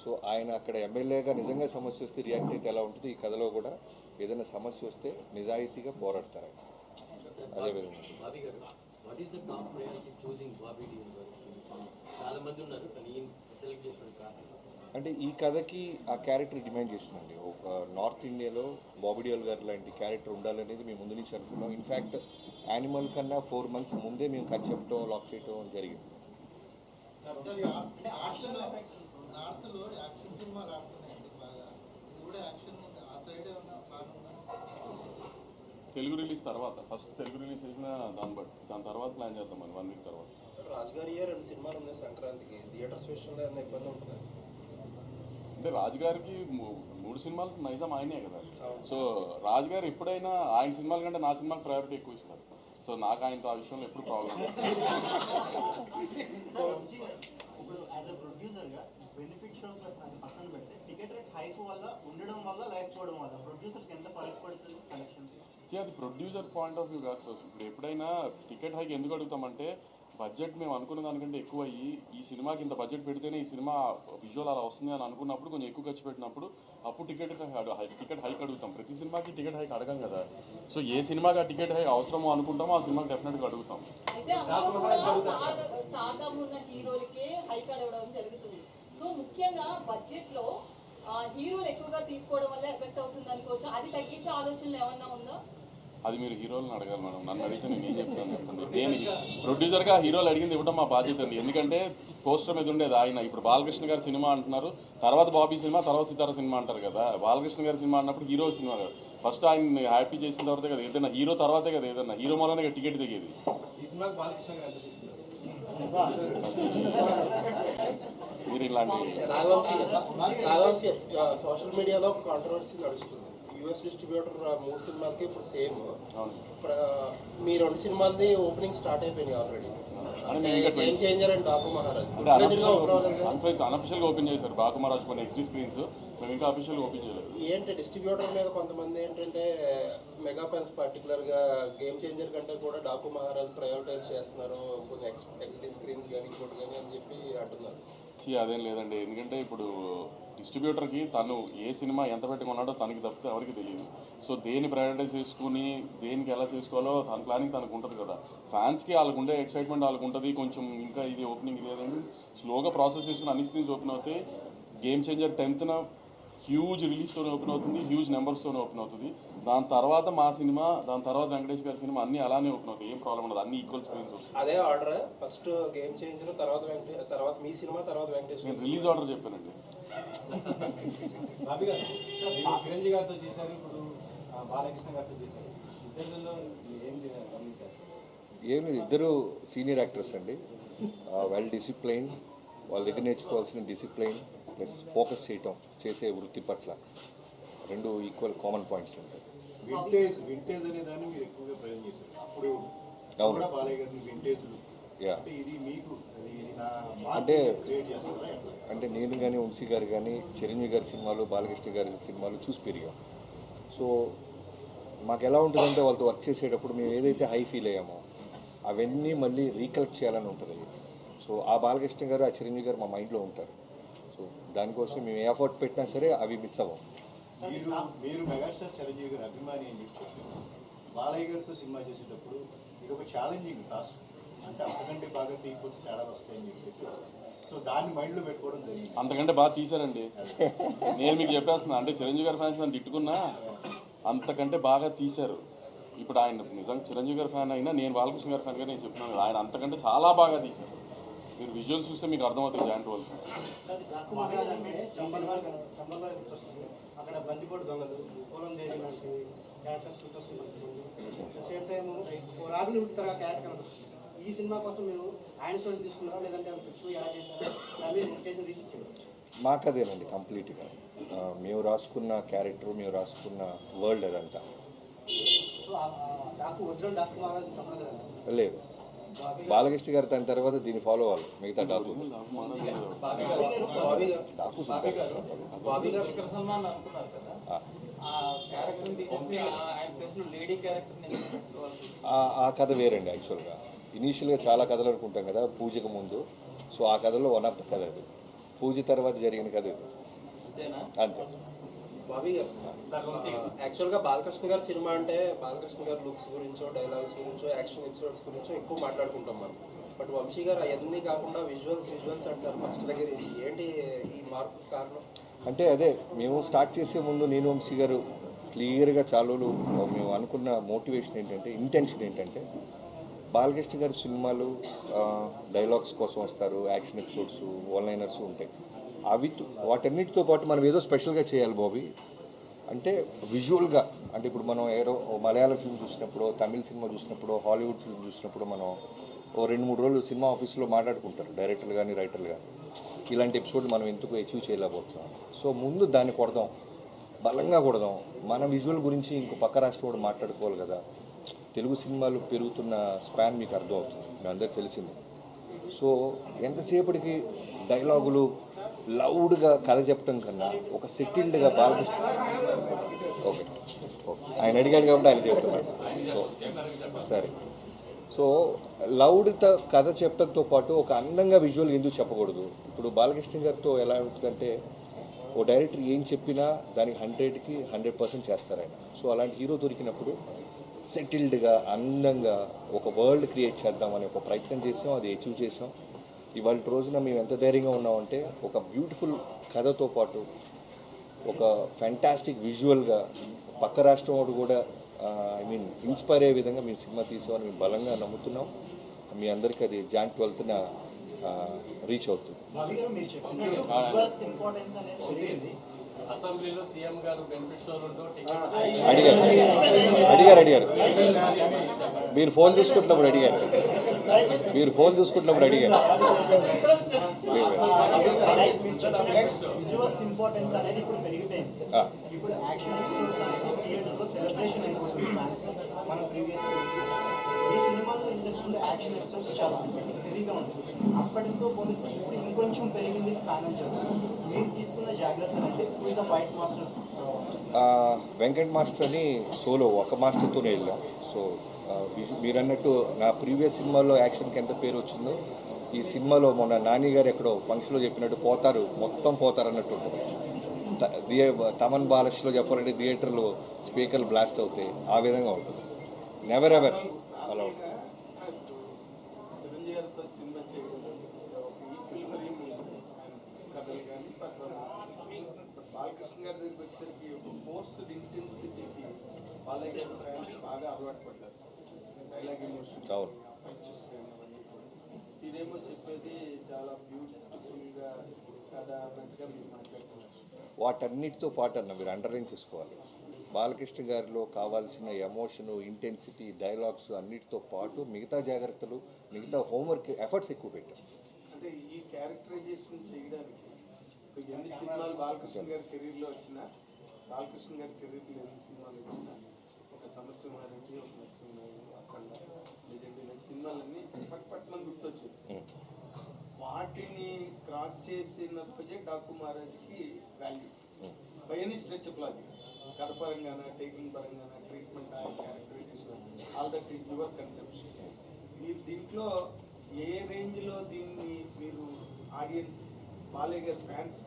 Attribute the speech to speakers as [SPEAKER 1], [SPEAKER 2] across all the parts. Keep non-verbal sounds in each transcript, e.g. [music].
[SPEAKER 1] So ఆయన అక్కడ ఎమ్మెల్యేగా నిజంగా సమస్య వస్తే రియాక్ట్ అయితే ఎలా ఉంటుంది ఈ కథలో కూడా ఏదైనా సమస్య వస్తే నిజాయితీగా పోరాడతారు ఆయన. అదేవిధంగా అంటే ఈ కథకి ఆ క్యారెక్టర్ డిమాండ్ చేసిందండి ఒక నార్త్ ఇండియాలో బాబిడియోల్ గారు లాంటి క్యారెక్టర్ ఉండాలనేది మేము ముందు నుంచి అనుకున్నాం. ఇన్ఫ్యాక్ట్ యానిమల్ కన్నా ఫోర్ మంత్స్ ముందే మేము కట్ చెప్పడం లాక్ చేయడం జరిగింది.
[SPEAKER 2] యాక్షన్ నార్త్లో యాక్షన్ సినిమాలు ఆడుతున్నాయండి బాగా. ఇది కూడా యాక్షన్ ఆ సైడ్ ఏమన్నా ప్లాన్ ఉందా?
[SPEAKER 3] తెలుగు రిలీజ్ తర్వాత ఫస్ట్ తెలుగు రిలీజ్ చేసిన దాన్ని బట్టి. దాని తర్వాత ప్లాన్ చేద్దాం మరి వన్ వీక్ తర్వాత.
[SPEAKER 4] రాజు గారి ఇయర్ రెండు సినిమాలు ఉన్నాయి సంక్రాంతికి. థియేటర్స్ విషయంలో ఏమైనా ఇబ్బంది ఉంటుంది?
[SPEAKER 3] అంటే రాజు గారికి మూ- మూడు సినిమాలు నైజాం ఆయనే కదా. సో రాజు గారు ఎప్పుడైనా ఆయన సినిమాల కంటే నా సినిమాకి ప్రయారిటీ ఎక్కువ ఇస్తారు. సో నాకు ఆయనతో ఆ విషయంలో ఎప్పుడు ప్రాబ్లం [laughs]
[SPEAKER 5] యాజ్ అ ప్రొడ్యూసర్గా బెనిఫిట్ షోస్ పక్కన పెడితే టికెట్ రేట్ హైక్ వల్ల ఉండడం వల్ల లేకపోవడం వల్ల ప్రొడ్యూసర్కి ఎంత ఫరక్ పడుతుంది కలెక్షన్స్
[SPEAKER 3] అది ప్రొడ్యూసర్ పాయింట్ ఆఫ్ వ్యూ కాదు సార్. ఇప్పుడు ఎప్పుడైనా టికెట్ హైక్ ఎందుకు అడుగుతామంటే బడ్జెట్ మేము అనుకున్న దానికంటే ఎక్కువ అయ్యి ఈ సినిమాకి ఇంత బడ్జెట్ పెడితేనే ఈ సినిమా విజువల్ అలా వస్తుంది అని అనుకున్నప్పుడు కొంచెం ఎక్కువ ఖర్చు పెట్టినప్పుడు అప్పుడు టికెట్ టికెట్ హైక్ అడుగుతాం. ప్రతి సినిమాకి టికెట్ హైక్ అడగం కదా. సో ఏ సినిమాకి ఆ టికెట్ హైక్ అవసరమో అనుకుంటామో ఆ సినిమాకి డెఫినెట్గా అడుగుతాం.
[SPEAKER 6] సో ముఖ్యంగా బడ్జెట్లో ఆ, హీరోలు ఎక్కువగా తీసుకోవడం వల్ల ఎఫెక్ట్ అవుతుంది అనుకోవచ్చు అది తగ్గించే ఆలోచనలు ఏమన్నా ఉందా?
[SPEAKER 3] అది మీరు హీరోలను అడగాలి మేడం. నన్ను అడిగితే నేను ఏం చెప్తాను చెప్పండి. నేను ప్రొడ్యూసర్గా హీరోలు అడిగింది ఇవ్వడం మా బాధ్యత అండి. ఎందుకంటే పోస్టర్ మీద ఉండేది ఆయన. ఇప్పుడు బాలకృష్ణ గారి సినిమా అంటున్నారు. తర్వాత బాబీ సినిమా తర్వాత సితారా సినిమా అంటారు కదా. బాలకృష్ణ గారి సినిమా అన్నప్పుడు హీరో సినిమా కదా. ఫస్ట్ ఆయన హ్యాపీ చేసిన తర్వాతే కదా. ఏదైనా హీరో తర్వాతే కదా. ఏదైనా హీరో మూలనే టికెట్ దిగేది మీరు ఇలాంటి
[SPEAKER 4] సోషల్ మీడియాలో కాంట్రవర్సీ నడుస్తుంది. యుఎస్ డిస్ట్రిబ్యూటర్ మూడు సినిమాలకి ఇప్పుడు సేమ్. మీ రెండు సినిమాలది ఓపెనింగ్ స్టార్ట్ అయిపోయినాయి already. Changer and Maharaj?
[SPEAKER 3] Unofficial open చేశారు బాకుమరాజ్ కొన్ని ఎక్స్ట్రీ స్క్రీన్స్ మేము ఇంకా అఫీషియల్గా ఓపెన్ చేయలేదు.
[SPEAKER 4] ఏంటి డిస్ట్రిబ్యూటర్ మీద కొంతమంది ఏంటంటే మెగా ఫ్యాన్స్ పర్టికులర్గా గేమ్ చేంజర్ కంటే కూడా డాకు మహారాజ్ ప్రయారిటైజ్ చేస్తున్నారు. కొన్ని స్క్రీన్స్ కానీ ఇంకోటి కానీ అని చెప్పి అంటున్నారు.
[SPEAKER 3] అదేం లేదండి. ఎందుకంటే ఇప్పుడు డిస్ట్రిబ్యూటర్కి తను ఏ సినిమా ఎంత పెట్టుకున్నాడో తనకి తప్పితే ఎవరికి తెలియదు సో దేని ప్రయారిటైజ్ చేసుకుని దేనికి ఎలా చేసుకోవాలో తన ప్లానింగ్ తనకు ఉంటుంది కదా. ఫ్యాన్స్కి వాళ్ళకు ఉండే ఎక్సైట్మెంట్ వాళ్ళకు ఉంటుంది. కొంచెం ఇంకా ఇది ఓపెనింగ్ ఇది స్లోగా ప్రాసెస్ చేసుకుని అన్ని స్క్రీన్స్ ఓపెన్ అవుతాయి గేమ్ చేంజర్ టెన్త్న హ్యూజ్ రిలీజ్తోనే ఓపెన్ అవుతుంది హ్యూజ్ నెంబర్స్తోనే ఓపెన్ అవుతుంది. దాని తర్వాత మా సినిమా దాని తర్వాత వెంకటేష్ గారి సినిమా అన్నీ అలానే ఓపెన్ అవుతాయి ఏం ప్రాబ్లం ఉండదు అన్ని ఈక్వల్ స్క్రీన్స్ వస్తాయి
[SPEAKER 4] అదే ఆర్డర్ ఫస్ట్ గేమ్ చేంజర్ తర్వాత తర్వాత మీ సినిమా తర్వాత వెంకటేష్
[SPEAKER 3] నేను రిలీజ్ ఆర్డర్ చెప్పానండి.
[SPEAKER 7] బాబీ గారు మీరు చిరంజీవి గారితో చేశారు ఇప్పుడు బాలకృష్ణ గారితో చేశారు. ఏం
[SPEAKER 1] లేదు ఇద్దరు సీనియర్ యాక్టర్స్ అండి. వెల్ డిసిప్లైన్ వాళ్ళ దగ్గర నేర్చుకోవాల్సిన డిసిప్లైన్ ప్లస్ ఫోకస్ చేయటం చేసే వృత్తి పట్ల రెండు ఈక్వల్ కామన్ పాయింట్స్ ఉంటాయి.
[SPEAKER 8] వింటేజ్ వింటేజ్ అనే దాన్ని మీరు ఎక్కువగా ప్రయోజనం చేశారు. అప్పుడు
[SPEAKER 1] అవును.
[SPEAKER 8] కూడా బాలయ్య గారిని వింటేజ్
[SPEAKER 1] యా
[SPEAKER 8] అంటే ఇది మీకు
[SPEAKER 1] అంటే అంటే నేను కానీ వంశీ గారు కానీ చిరంజీవి గారి సినిమాలు బాలకృష్ణ గారి సినిమాలు చూసి పెరిగాం. సో మాకు ఎలా ఉంటుందంటే వాళ్ళతో వర్క్ చేసేటప్పుడు మేము ఏదైతే హై ఫీల్ అయ్యామో అవన్నీ మళ్ళీ రీకలెక్ట్ చేయాలని ఉంటుంది. సో ఆ బాలకృష్ణ గారు ఆ చిరంజీవి గారు మా మైండ్లో ఉంటారు. దానికోసం మేము ఏ ఎఫర్ట్ పెట్టినా సరే అవి మిస్ అవ్వం
[SPEAKER 8] మీరు మీరు మెగాస్టార్ చిరంజీవి గారి అభిమాని అని చెప్పి బాలయ్య గారితో సినిమా చేసేటప్పుడు ఇది ఒక ఛాలెంజింగ్ టాస్క్ అంటే అంతకంటే బాగా తీయకపోతే తేడాలు వస్తాయని చెప్పేసి. సో దాన్ని మైండ్లో పెట్టుకోవడం జరిగింది.
[SPEAKER 3] అంతకంటే బాగా తీశారండి. నేను మీకు చెప్పేస్తున్నా అంటే చిరంజీవి గారి ఫ్యాన్స్ నన్ను తిట్టుకున్నా అంతకంటే బాగా తీశారు. ఇప్పుడు ఆయన నిజంగా చిరంజీవి గారి ఫ్యాన్ అయినా నేను బాలకృష్ణ గారి ఫ్యాన్ నేను చెప్తున్నాను ఆయన అంతకంటే చాలా బాగా తీశారు. మీరు విజువల్స్ చూస్తే మీకు అర్థమవుతుంది జాయింట్ వాళ్ళు
[SPEAKER 2] అక్కడ బందిపోటు దొంగలు పొలం దేవి లాంటి క్యారెక్టర్స్ వస్తుంది సేమ్ టైం రాబిన్ హుడ్ తరగా క్యారెక్టర్ కనిపిస్తుంది ఈ సినిమా కోసం మీరు ఆయన స్టోరీ తీసుకున్నారా? లేదంటే ఫిక్స్ ఎలా చేశారా? అవి చేసిన రీసెర్చ్ చేయండి
[SPEAKER 1] మాకు అదేనండి కంప్లీట్గా. మేము రాసుకున్న క్యారెక్టర్ మేము రాసుకున్న వరల్డ్ అదంతా. లేదు. బాలకృష్ణ గారు దాని తర్వాత దీన్ని ఫాలో అవ్వాలి. మిగతా డాకు డాకు ఆ. కథ వేరండి యాక్చువల్గా ఇనీషియల్గా చాలా కథలు అనుకుంటాం కదా పూజకు ముందు. సో ఆ కథలో వన్ ఆఫ్ ద కథ అది. పూజ తర్వాత జరిగిన కథ ఇది. అంతే.
[SPEAKER 4] బాబీ గారు? యాక్చువల్గా బాలకృష్ణ గారి సినిమా అంటే బాలకృష్ణ గారి లుక్స్ గురించో డైలాగ్స్ గురించో యాక్షన్ ఎపిసోడ్స్ గురించో ఎక్కువ మాట్లాడుకుంటాం మనం. బట్ వంశీ గారు అవన్నీ కాకుండా విజువల్స్ విజువల్స్ అంటారు ఫస్ట్ దగ్గర నుంచి. ఏంటి ఈ మార్పు కారణం?
[SPEAKER 1] అంటే అదే మేము స్టార్ట్ చేసే ముందు నేను వంశీ గారు క్లియర్గా చాలులు మేము అనుకున్న మోటివేషన్ ఏంటంటే ఇంటెన్షన్ ఏంటంటే బాలకృష్ణ గారి సినిమాలు డైలాగ్స్ కోసం వస్తారు యాక్షన్ ఎపిసోడ్స్ లైనర్స్ ఉంటాయి. అవి వాటన్నిటితో పాటు మనం ఏదో స్పెషల్గా చేయాలి బాబీ. అంటే విజువల్గా అంటే ఇప్పుడు మనం ఏదో మలయాళం మలయాళ ఫిల్మ్ చూసినప్పుడు తమిళ సినిమా చూసినప్పుడు హాలీవుడ్ ఫిల్మ్ చూసినప్పుడు మనం ఓ రెండు మూడు రోజులు సినిమా ఆఫీస్లో మాట్లాడుకుంటారు డైరెక్టర్లు కానీ రైటర్లు కానీ ఇలాంటి ఎపిసోడ్ మనం ఎందుకు అచీవ్ చేయలేకపోతున్నాం? సో ముందు దాన్ని కొడదాం బలంగా కొడదాం. మన విజువల్ గురించి ఇంకో పక్క రాష్ట్రం కూడా మాట్లాడుకోవాలి కదా. తెలుగు సినిమాలు పెరుగుతున్న స్పాన్ మీకు అర్థం అవుతుంది మీ అందరికి తెలిసింది. సో ఎంతసేపటికి డైలాగులు లౌడ్గా కథ చెప్పడం కన్నా ఒక సెటిల్డ్గా బాలకృష్ణ ఓకే ఓకే ఆయన అడిగాడు కాబట్టి ఆయన చెప్తున్నాడు. సో సరే. సో లౌడ్తో కథ చెప్పడంతో పాటు ఒక అందంగా విజువల్ ఎందుకు చెప్పకూడదు? ఇప్పుడు బాలకృష్ణ గారితో ఎలా ఉంటుందంటే ఓ డైరెక్టర్ ఏం చెప్పినా దానికి హండ్రెడ్కి హండ్రెడ్ పర్సెంట్ చేస్తారు ఆయన. సో అలాంటి హీరో దొరికినప్పుడు సెటిల్డ్గా అందంగా ఒక వరల్డ్ క్రియేట్ చేద్దామని ఒక ప్రయత్నం చేసాం అది అచీవ్ చేసాం. ఇవాళ రోజున మేము ఎంత ధైర్యంగా ఉన్నామంటే ఒక బ్యూటిఫుల్ కథతో పాటు ఒక ఫ్యాంటాస్టిక్ విజువల్గా పక్క రాష్ట్రం వాడు కూడా ఐ మీన్ ఇన్స్పైర్ అయ్యే విధంగా మేము సినిమా తీసామని మేము బలంగా నమ్ముతున్నాం. మీ అందరికీ అది జాన్ ట్వెల్త్న రీచ్ అవుతుంది.
[SPEAKER 7] అసెంబ్లీలో సీఎం గారు
[SPEAKER 1] అడిగారు. అడిగారు అడిగారు. మీరు ఫోన్ చూసుకుంటున్నప్పుడు అడిగారు. మీరు ఫోన్ చూసుకుంటున్నప్పుడు అడిగారు.
[SPEAKER 5] మనం ప్రీవియస్ ఈ సినిమాలో ఇంతకుముందు యాక్షన్ ఎపిసోడ్స్ చాలా అప్పటితో పోలిస్తే ఇప్పుడు ఇంకొంచెం పెరిగింది స్పాన్ అని చెప్పి. మీరు తీసుకున్న జాగ్రత్తలు అంటే ఇప్పుడు the white masters
[SPEAKER 1] Venkat master అని సోలో ఒక మాస్టర్తోనే వెళ్ళాం. సో మీరన్నట్టు మీరు అన్నట్టు నా ప్రీవియస్ సినిమాలో యాక్షన్కి ఎంత పేరు వచ్చిందో ఈ సినిమాలో మొన్న నాని గారు ఎక్కడో ఫంక్షన్లో చెప్పినట్టు పోతారు మొత్తం పోతారు అన్నట్టు ఉంటుంది థియే తమన్ బాలష్లో చెప్పాలంటే థియేటర్లో స్పీకర్లు బ్లాస్ట్ అవుతాయి ఆ విధంగా ఉంటుంది. నెవర్ ఎవర్ అలా ఉంటుంది
[SPEAKER 4] చిరంజీవి గారితో సినిమా చేయడం ఈక్వల్ మరి మీ కథలు కానీ బాలకృష్ణ గారి దగ్గరికి వచ్చేసరికి ఒక ఫోర్స్ ఇంటెన్సిటీకి బాలయ్య గారి ఫ్యాన్స్ బాగా అలవాటు పడ్డారు. Dialogue emotion. ఇదేమో చెప్పేది చాలా బ్యూటిఫుల్గా కథ అన్నట్టుగా మీరు మాట్లాడుతున్నారు.
[SPEAKER 1] వాటన్నిటితో పాటు అన్న మీరు అండర్లైన్ చేసుకోవాలి బాలకృష్ణ గారిలో కావాల్సిన ఎమోషను ఇంటెన్సిటీ డైలాగ్స్ అన్నిటితో పాటు మిగతా జాగ్రత్తలు మిగతా హోంవర్క్ ఎఫర్ట్స్ ఎక్కువ పెట్టాం
[SPEAKER 4] అంటే ఈ క్యారెక్టరైజేషన్ చేయడానికి ఎన్ని సినిమాలు బాలకృష్ణ గారి కెరీర్లో వచ్చినా బాలకృష్ణ గారి కెరీర్లో ఎన్ని సినిమాలు వచ్చినా ఒక సమరసింహారెడ్డి ఒక నరసింహారెడ్డి అఖండ లేదంటే ఇలాంటి సినిమాలన్నీ పట్ పట్ మన గుర్తొచ్చాయి.
[SPEAKER 1] ఉం.
[SPEAKER 4] వాటిని క్రాస్ చేసినప్పుడే డాకు మహారాజ్కి value by any stretch of logic కథ పరంగాన taking పరంగాన treatment characterisation all that is your conception మీరు దీంట్లో ఏ రేంజ్లో దీన్ని మీరు ఆడియన్స్ బాలయ్య గారి ఫ్యాన్స్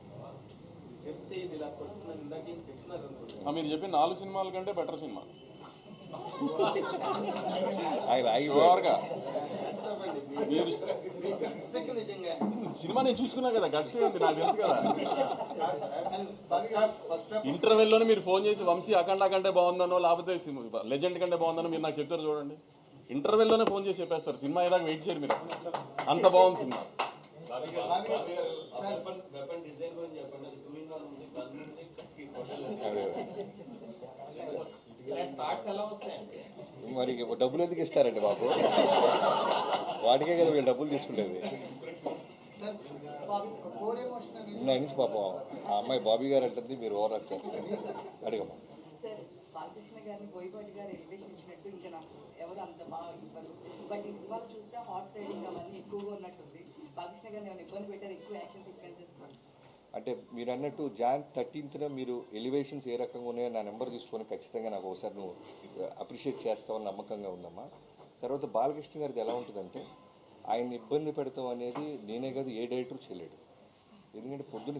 [SPEAKER 4] చెప్తే ఇది ఇలా ఇందాక ఏం చెప్తున్నారు
[SPEAKER 3] మీరు చెప్పిన నాలుగు సినిమాల కంటే బెటర్ సినిమా.
[SPEAKER 1] ఆయన
[SPEAKER 3] మీరు సినిమా నేను చూసుకున్నా కదా ఉంది నాకు తెలుసు కదా. ఇంటర్వెల్లోనే మీరు ఫోన్ చేసి వంశీ అఖండ కంటే బాగుందనో లేకపోతే లెజెండ్ కంటే బాగుందనో మీరు నాకు చెప్తారు చూడండి. ఇంటర్వెల్లోనే ఫోన్ చేసి చెప్పేస్తారు సినిమా ఏదాకా వెయిట్ చేయరు మీరు. అంత బాగుంది సినిమా.
[SPEAKER 7] వెపన్ డిజైన్ గురించి చెప్పండి
[SPEAKER 1] మరి డబ్బులు ఎందుకు ఇస్తారండి బాబు? వాటికే కదా వీళ్ళు డబ్బులు తీసుకుంటేది నా నుంచి పాపం ఆ అమ్మాయి బాబీ గారు అంటుంది మీరు ఓవర్ యాక్ట్ చేస్తారు. అడగమ్మా.
[SPEAKER 9] బాలకృష్ణ గారిని బోయపాటి గారు ఎలివేషన్ ఇచ్చినట్టు ఇంకా నాకు ఎవరు అంత బాగా ఇవ్వరు. బట్ ఈ సినిమాలు చూస్తే హార్స్ రైడింగ్ అవన్నీ ఎక్కువగా ఉన్నట్టుంది. బాలకృష్ణ గారిని ఏమైనా ఇబ్బంది పెట్టారు ఎక్కువ యాక్షన్ సీక్వెన్సెస్
[SPEAKER 1] అంటే మీరు అన్నట్టు జాన్ థర్టీన్త్న మీరు ఎలివేషన్స్ ఏ రకంగా ఉన్నాయో నా నెంబర్ తీసుకొని ఖచ్చితంగా నాకు ఒకసారి నువ్వు అప్రిషియేట్ చేస్తావని నమ్మకంగా ఉందమ్మా. తర్వాత బాలకృష్ణ గారిది ఎలా ఉంటుందంటే ఆయన ఇబ్బంది పెడతాం అనేది నేనే కాదు ఏ డైరెక్టర్ చేయలేడు. ఎందుకంటే పొద్దున్న